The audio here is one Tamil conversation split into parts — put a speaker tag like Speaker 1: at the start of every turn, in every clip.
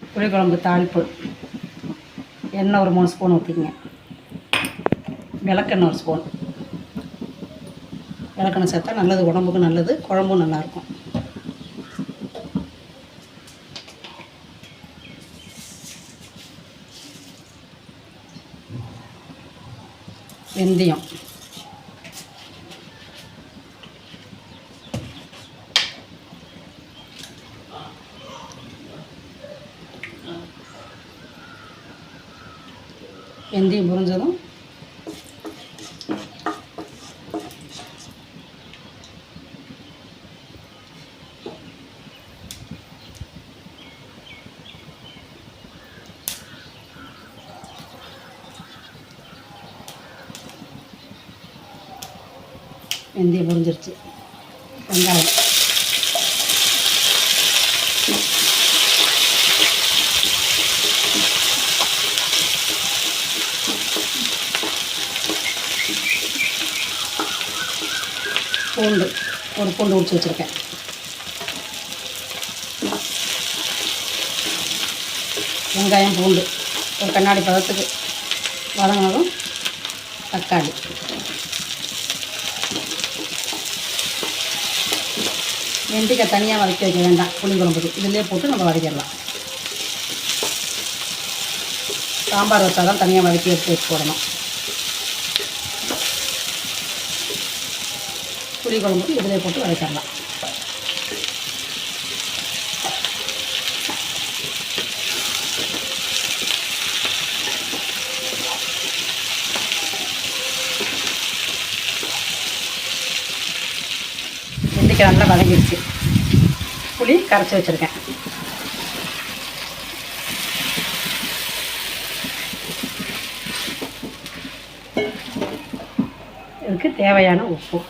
Speaker 1: புளிக்குழம்பு தாளிப்பு. எண்ணெய் ஒரு மூணு ஸ்பூன் ஊற்றிக்கங்க விளக்கெண்ணெய் ஒரு ஸ்பூன். விளக்கெண்ணெய் சேர்த்தா நல்லது உடம்புக்கு நல்லது குழம்பும் நல்லாயிருக்கும். வெந்தயம். வெந்தயம் புரிஞ்சதும். வெந்தயம் புரிஞ்சிருச்சு. வெங்காயம் பூண்டு ஒரு பூண்டு உடிச்சு வச்சுருக்கேன். வெங்காயம் பூண்டு ஒரு கண்ணாடி பதத்துக்கு வதங்கினதும் தக்காளி. வெண்டிக்காய் தனியாக வதக்கி வைக்க வேண்டாம் புளிக்குழம்புக்கு. இதிலே போட்டு நம்ம வதக்கிடலாம். சாம்பார் வச்சால் தான் தனியாக வதக்கி எடுத்து வச்சு போடணும். புளி குழம்புக்கு இதிலே போட்டு வதக்கிடலாம். வெண்டைக்காய் நல்லா வதங்கிடுச்சு புளி கரைச்சி வச்சுருக்கேன். இதுக்கு தேவையான உப்பு.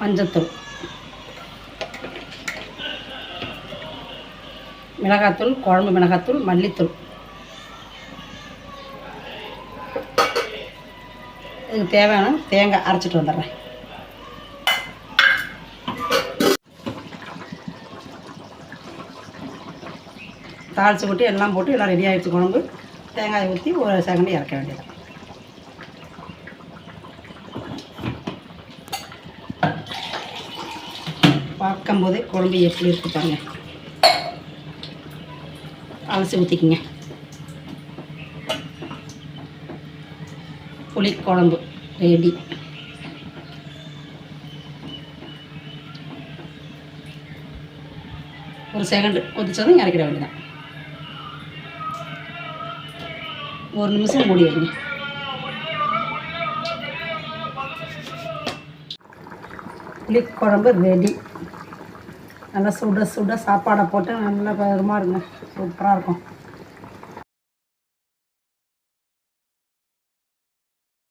Speaker 1: மஞ்சத்தூள். மிளகாத்தூள் குழம்பு மிளகாத்தூள் மல்லித்தூள். இதுக்கு தேவையான தேங்காய் அரைச்சிட்டு வந்துடுறேன். தாளித்து போட்டு எல்லாம் போட்டு எல்லாம் ரெடி ஆகிடுச்சு குழம்பு. தேங்காயை ஊற்றி ஒரு செகண்ட் இறக்க வேண்டியது பார்க்கும்போதே குழம்பு எப்படி இருக்கு பாருங்க. அலசி ஊற்றிக்கிங்க புளிக்குழம்பு ரெடி ஒரு செகண்டு கொதிச்சதும் இறக்கிட வேண்டியதான் ஒரு நிமிஷம் மூடி வைங்க. புளிக்குழம்பு ரெடி நல்லா சுட சுட சாப்பாடை போட்டு நல்லா பதமாக இருங்க சூப்பராக இருக்கும்.